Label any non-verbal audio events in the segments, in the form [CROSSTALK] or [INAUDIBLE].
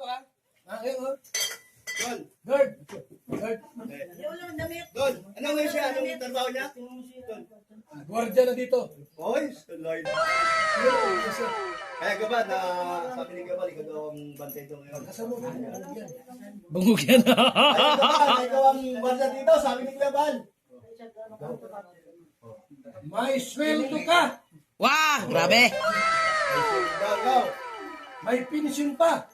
dito ha. Ah, ayun oh. Guard. Dol, ano nga siya? Anong trabaho niya? Dol. Guardia na dito. Oy, Lord. Kaya Gabal, na sabi ni Gabal, ikaw daw ang bantay doon ngayon. Kasama mo. Yan. Bungog yan. Ay, Gabal, ikaw ang bantay dito, sabi ni Gabal. May sweldo ka. Wah, grabe. May pension pa.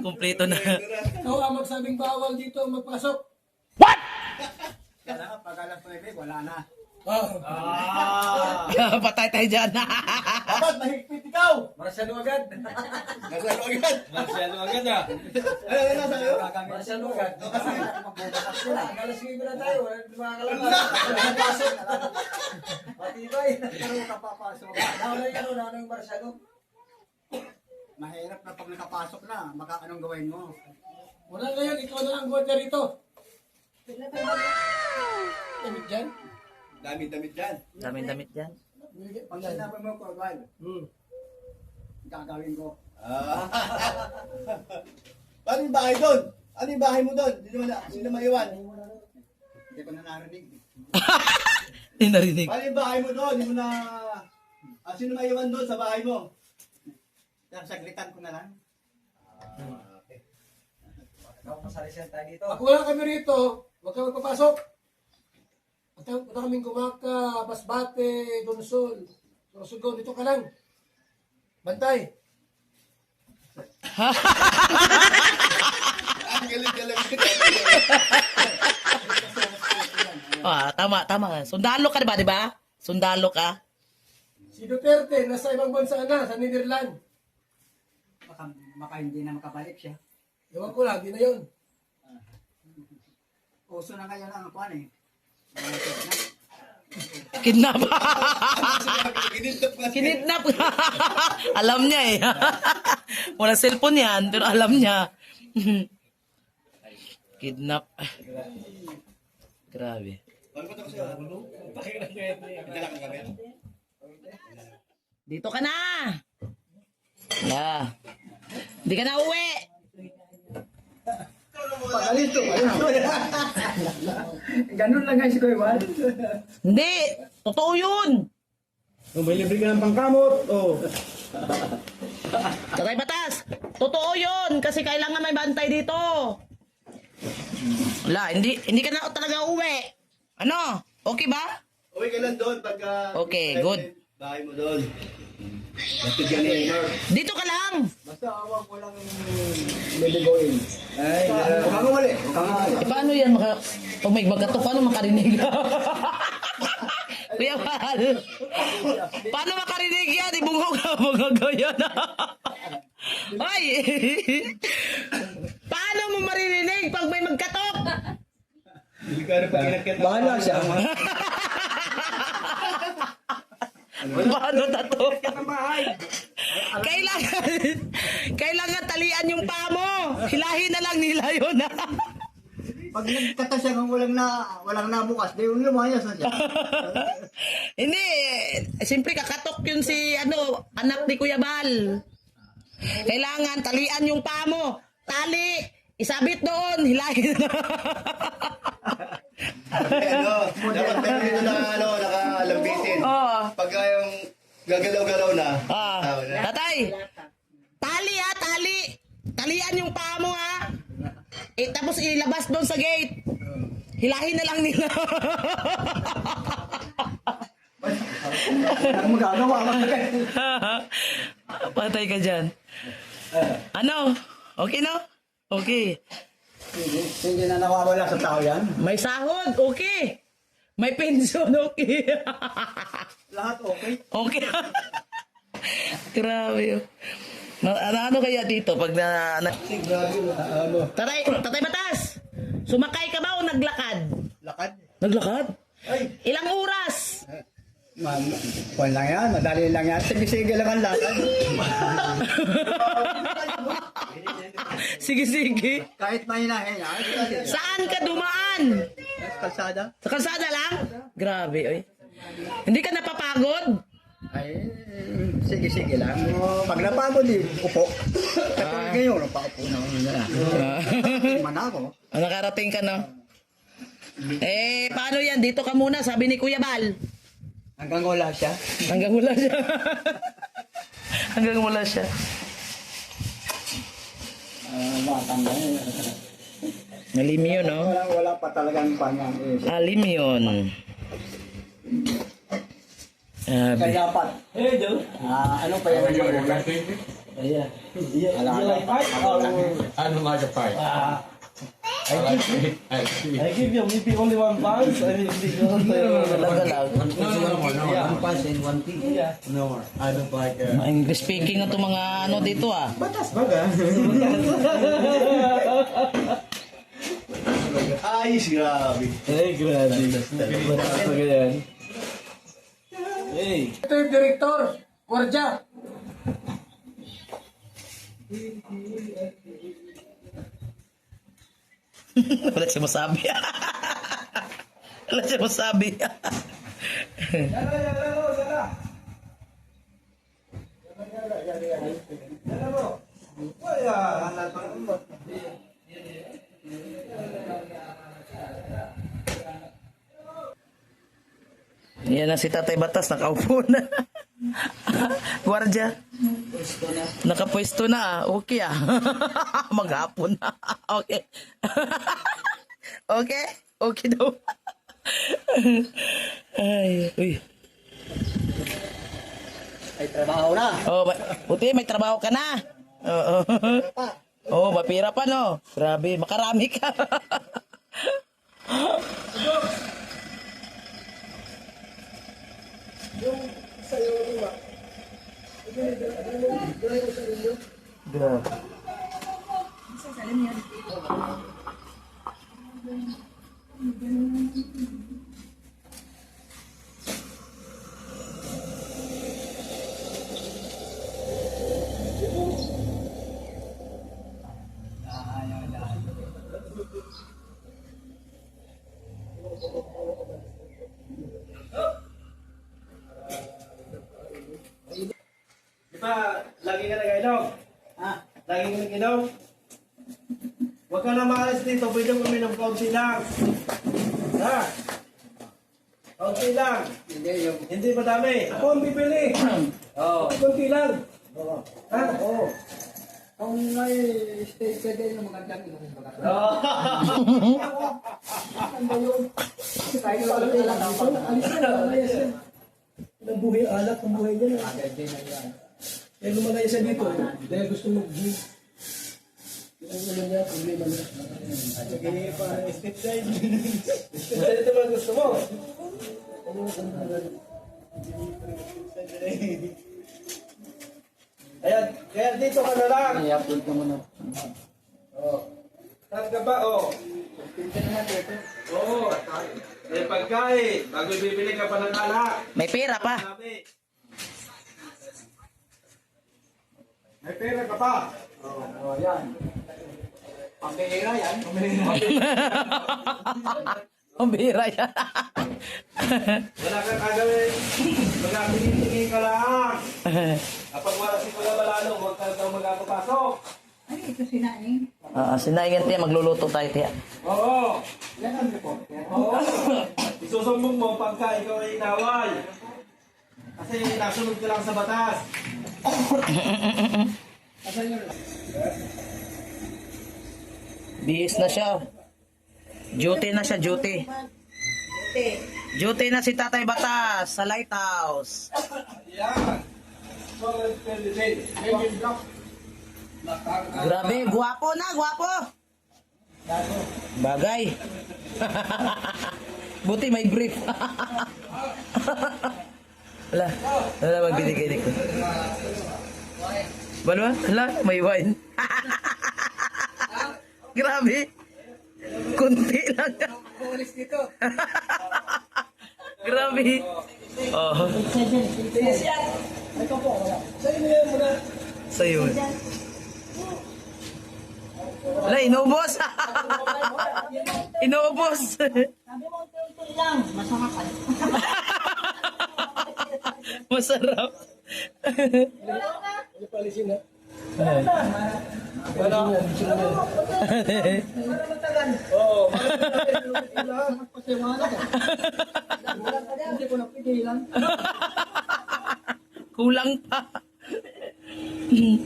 Kompleto na. Ikaw ang magsabing bawal dito magpasok. Kaya pag alas 9, wala na. Ah. Ah! [LAUGHS] Patay tayo dyan. Dapat mahigpit ikaw! Marsyalo agad. Nasalo agad. Marsyalo agad ah. Ano na sa'yo? Marsyalo agad. Kasi Alas 5 na tayo. Wala na mga kalabas. Matibay. Pero kapapasok. Nauna yung ano, nauna yung marsyalo. Mahirap na pag nakapasok na, maka anong gawin mo? Wala ngayon, ikaw na ang guardia rito. Damit dyan? Damit-damit dyan. Damit-damit dyan. Pag sinabi mo, Corval, Hmm. gagawin ko. Ah. [LAUGHS] Ano yung bahay doon? Ano yung bahay mo doon? Sino, na, sino maiwan? Hindi ko na narinig. [LAUGHS] Hindi narinig. Ano yung bahay mo doon? Hindi mo na... Ah, sino maiwan doon sa bahay mo? Yan, saglitan ko na lang. Pag wala kami rito, huwag kang magpapasok. At punta kaming kumaka, basbate, dunsol, susugon, dito ka lang. Bantay. [LAUGHS] Ang galing-galing. [LAUGHS] Ah, tama, tama. Sundalo ka diba, di ba? Sundalo ka. Si Duterte, nasa ibang bansa na, sa Netherlands. Baka, baka hindi na makabalik siya. Ewan ko lang, di na yun. Uso na kaya lang ako eh. Kidnap. Kinidnap. alam niya eh. Wala cellphone yan, pero alam niya. Kidnap. Grabe. Dito ka na. Yeah. Hindi ka na uwi. Pagalito, [LAUGHS] Ganun lang guys ko, Iwan. Hindi. Totoo yun. Kung may libre ka ng pangkamot, oh. Tatay Batas. Totoo yun. Kasi kailangan may bantay dito. Wala, hindi, hindi ka na talaga uwi. Ano? Okay ba? Uwi ka lang doon pagka... Okay, good. Bahay mo doon. Basta dyan ni Mayor. Dito ka lang. Basta awag ko lang bibigoyin. Ay. Huwag kang umali. Eh, paano yan? Maka, pag may bagato, paano makarinig? [LAUGHS] Kuya Mahal. Paano makarinig yan? Ibungog ka, magagawa na. [LAUGHS] Ay! [LAUGHS] paano mo maririnig pag may magkatok? Bahala siya. Paano na to? [LAUGHS] kailangan, kailangan talian yung paa mo. Hilahin na lang nila yun. [LAUGHS] Pag nagkata siya kung walang na walang nabukas, di yung lumayas na siya. [LAUGHS] Hindi, siyempre kakatok yun si ano, anak ni Kuya Bal. Kailangan talian yung paa mo. Tali, isabit doon, hilahin. [LAUGHS] ano, dapat meron dito na ano, nakalambitin. Oo. Pagka yung gagalaw-galaw na. Ah, tao na. tatay. Tali ha, tali. Talian yung paa mo ha. Eh, tapos ilabas doon sa gate. Hilahin na lang nila. Ang magagawa ka. [LAUGHS] Patay ka dyan. Ano? Okay no? Okay. Hindi na nawawala sa tao yan. May sahod, okay. May pensyon, okay. [LAUGHS] Lahat okay. okay. [LAUGHS] Grabe yun. Ma- ano, ano kaya dito pag na, na Ano? tatay, tatay Batas, sumakay ka ba o naglakad? Lakad. Naglakad? Ay, Ilang oras? man, kwan lang yan, madali lang yan. Sige-sige lang ang lakad. [LAUGHS] Sige, sige. Kahit mahinahin, ah. Saan ka dumaan? Kalsada. Sa kalsada lang? Grabe, oy. Hindi ka napapagod? Ay, sige, sige lang. Pag napagod eh, upo. Katulad ngayon, napaupo na ako na. Man ako. Ah, nakarating ka na. Eh, paano yan? Dito ka muna, sabi ni Kuya Bal. Hanggang wala siya. Hanggang wala siya. [LAUGHS] Hanggang wala siya. Matanda. Alim yun, no? Wala, wala pa talagang pangang eh. Alim yun. Kaya dapat. Hey, Joe. Ah, ano pa yan? Yeah. Yeah. Alam, you like fight? alam, Or, I don't like a fight. uh, I like I see. I give you maybe only one punch. I mean, because talaga lang. One no, no, no, no, Yeah. one punch and one kick. Yeah. No more. I don't like uh, English speaking na itong mga ano dito ah. Batas baga. [LAUGHS] Ayos, grabe. Hey, grabe. Batas pa ganyan. Hey. Ito yung direktor, Wardya. Wala siya masabi. Wala siya masabi. Yan na si Tatay Batas, nakaupo na. Guardia. Nakapwesto na. Okay ah. [LAUGHS] Maghapon na. [LAUGHS] Okay. [LAUGHS] okay? Okay daw. Ay, uy. Ay, trabaho na. Oh, ma- buti may trabaho ka na. Oo. Oh, mapira pa no. Grabe, makarami ka. Grabe. Di で。Lagi ka nag-inom? Huwag ka na maalis dito, pwede mo uminom kaunti lang. Ha? Kaunti lang. Hindi, yung... Hindi madami. Ako ang bibili. [CLEARS THROAT] Oo. Kaunti lang. Ha? Oo. Kung may stage ka din, magandang inom yung bagat. Kahit sa alam nila, alis na, alis na. Ang buhay alak, ang buhay niya. Agad din na yan. Kaya lumagay siya dito. Dahil gusto mag-gym. Yung ano niya, problema niya. Sige, parang step side. Step side ito ba gusto mo? Ayan, kaya dito ka na lang. I-upload ka muna. Oh. Saan ka ba? Oh. Oo. May pagkain. Bago bibili ka pa ng alak. May pera pa. Sabi. May pera ka pa. Oo, yan. Pambihira yan. Ang bira [LAUGHS] yan. [LAUGHS] Wala kang kagawin. Magkatingin-tingin ka lang. [LAUGHS] Kapag wala si Kuya Balalo, huwag ka daw magpapasok. Ah, sinaingan tiya, magluluto tayo tiya. Oo. Yan ang report. Oo. Isusumbong mo pagka ikaw ay inaway. Kasi nasunod ka lang sa batas. Bihis na siya. Duty na siya, duty. Duty na si Tatay Batas sa lighthouse. Grabe, guwapo na, guwapo. Bagay. [LAUGHS] Buti may brief. [LAUGHS] Wala, wala magbinigay ko. Balwa, wala, may wine. [LAUGHS] Grabe. Kunti lang. Umalis [LAUGHS] dito. Grabe. Oh. Sa'yo. Wala, inubos. [LAUGHS] inubos. Sabi mo, unti-unti lang. Masama ka. Masarap. Ano palisin ha? Oo. Hindi ko napigilan. Kulang pa.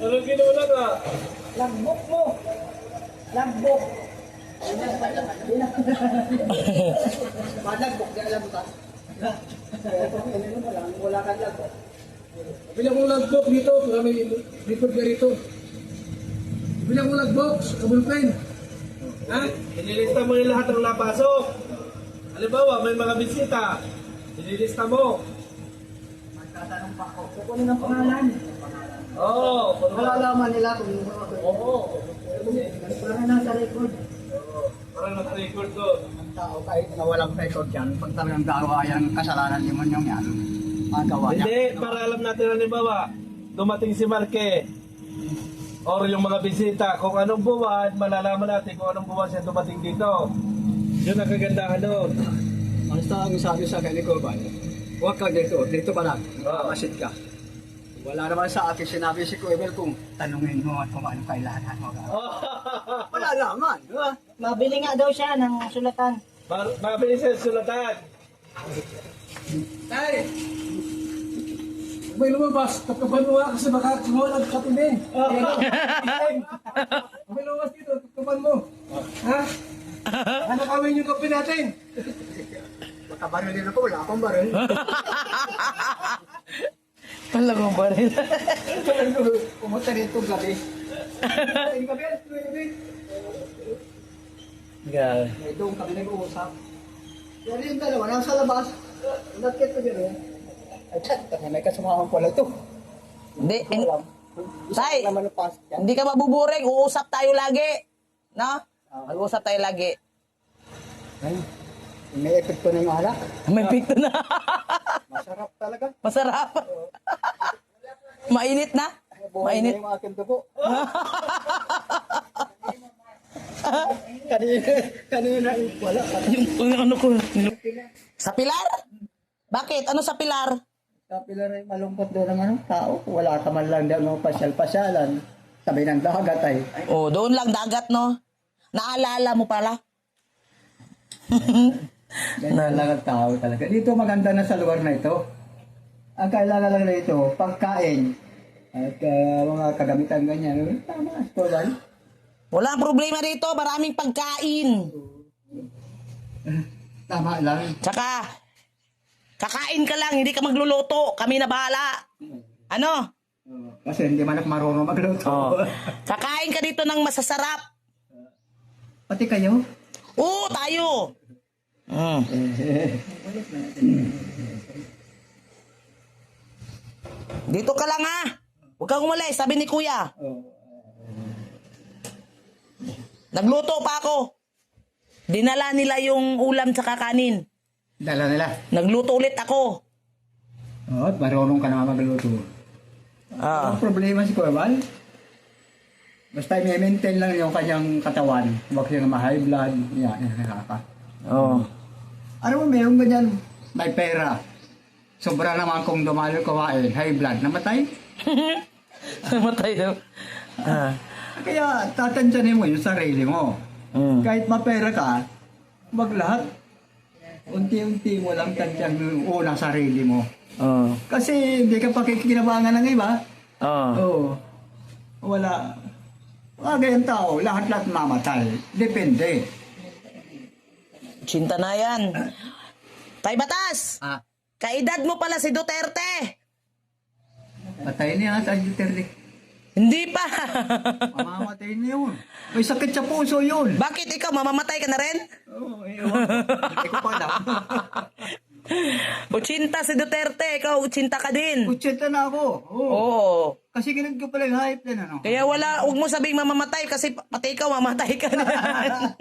Ano ginawa ka? Lagbok mo. Lagbok. Madagbok, di alam [LAUGHS] mo ka. Wala kang lagbok. Bilang mong lagbok dito, may report ka rito. Bilang mong lagbok, sa bulpen. Ha? Inilista mo yung lahat ng napasok. Halimbawa, may mga bisita. Inilista mo. Magtatanong pa ako. Kukunin ang pangalan. Oo. Oh, Malalaman nila kung yung mga Oo. Para nasa record. Para nasa-record ko. Ang tao kahit na walang record yan, pag talagang gawa yan, kasalanan mo yung yan, magawa niya. Hindi, para alam natin halimbawa, dumating si Marque, or yung mga bisita, kung anong buwan, malalaman natin kung anong buwan siya dumating dito. Yun ang kagandahan doon. Ang ang sabi sa akin ni Corbal, huwag ka dito, dito ka lang, makamasid ka. Wala naman sa akin sinabi si Corbal kung tanungin mo at kung ano kailangan [LAUGHS] mo. Wala naman, di ba? Mabili nga daw siya ng sulatan. Ma- Mabilis sa sulatan. Tay! May lumabas, nga kasi baka kumuha ng katimin. May lumabas dito, tatapan mo. Ha? Ano kami yung kape natin? Makabaril din ako, wala akong baril. [LAUGHS] Wala kong baril. [LAUGHS] Pumunta rito gabi. Gabi, gabi. Eh, Doon kami nag-uusap. Pero yung dalawa, nasa labas. Nakit ko eh. Ay, chat, may kasamahan pala ito. Hindi, in- Alam. Tay, Naman ang pas yan. hindi ka mabuburing. Uusap tayo lagi. No? Mag-uusap tayo lagi. Ay, may epekto na yung alak. May pito na. [LAUGHS] Masarap talaga. Masarap. Mainit na. Buhay Mainit. na yung aking dugo. [LAUGHS] kanina, kanina, wala. Yung, yung ano ko. Sa pilar? Bakit? Ano sa pilar? Kapila rin malungkot doon ng ano, tao. Wala ka man lang daw ng pasyal-pasyalan. Sabi ng dagat ay. Oh, doon lang dagat, no? Naalala mo pala? Ganyan [LAUGHS] lang ang tao talaga. Dito maganda na sa lugar na ito. Ang kailangan lang na ito, pagkain. At ah, mga kagamitan ganyan. Tama, Tolay. Wala problema dito. Maraming pagkain. Tama lang. Tsaka, kakain ka lang. Hindi ka magluluto. Kami na bahala. Ano? Kasi hindi man ako marunong magluto. Oh. [LAUGHS] Kakain ka dito ng masasarap. Pati kayo. Oo, tayo. Mm. Dito ka lang ha. Huwag kang umalis, sabi ni kuya. Nagluto pa ako. Dinala nila yung ulam sa kakanin. Dala nila. Nagluto ulit ako. Oo, at marunong ka naman magluto. Ah. Ang problema si Kurbal, basta i-maintain lang yung kanyang katawan. Huwag siyang ma-high blood. Yan, yan, nakaka. Oh. Ano mo, meron ganyan, may pera. Sobra naman kung dumalo kawain, high blood, namatay. [LAUGHS] Namatay daw. Ah. Kaya tatandyanin mo yung sarili mo. Mm. Kahit mapera ka, wag lahat. Unti-unti mo lang tandyan yung unang sarili mo. Oh. Kasi hindi ka pakikinabangan ng iba. Oh. Oo. Wala. Mga ganyan tao, lahat-lahat mamatay. Depende. Cinta na yan. Tay Batas! Ah, Kaedad mo pala si Duterte. patay niya sa Duterte. Hindi pa. [LAUGHS] Mamamatay niya yun. May sakit sa puso yun. Bakit ikaw, mamamatay ka na rin? Oo, oh, Hindi ko pa alam. [LAUGHS] Uchinta si Duterte, ikaw uchinta ka din. Kutseta na ako. Oo. Oo. Kasi ginag ko pala yung hype din, ano? Kaya wala, huwag mo sabing mamamatay kasi pati ikaw mamatay ka na. [LAUGHS]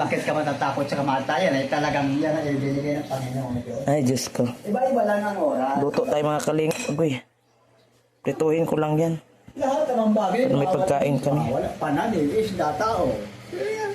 Bakit ka matatakot sa kamatayan? Ay talagang yan ang ibinigay ng Panginoon. Ay, Diyos ko. Iba-iba lang ang oras. Luto tayo mga kaling. Agoy. Prituhin ko lang yan. Lahat ng bagay. May pagkain kami. Wala, panan, eh, isda, tao. Kaya,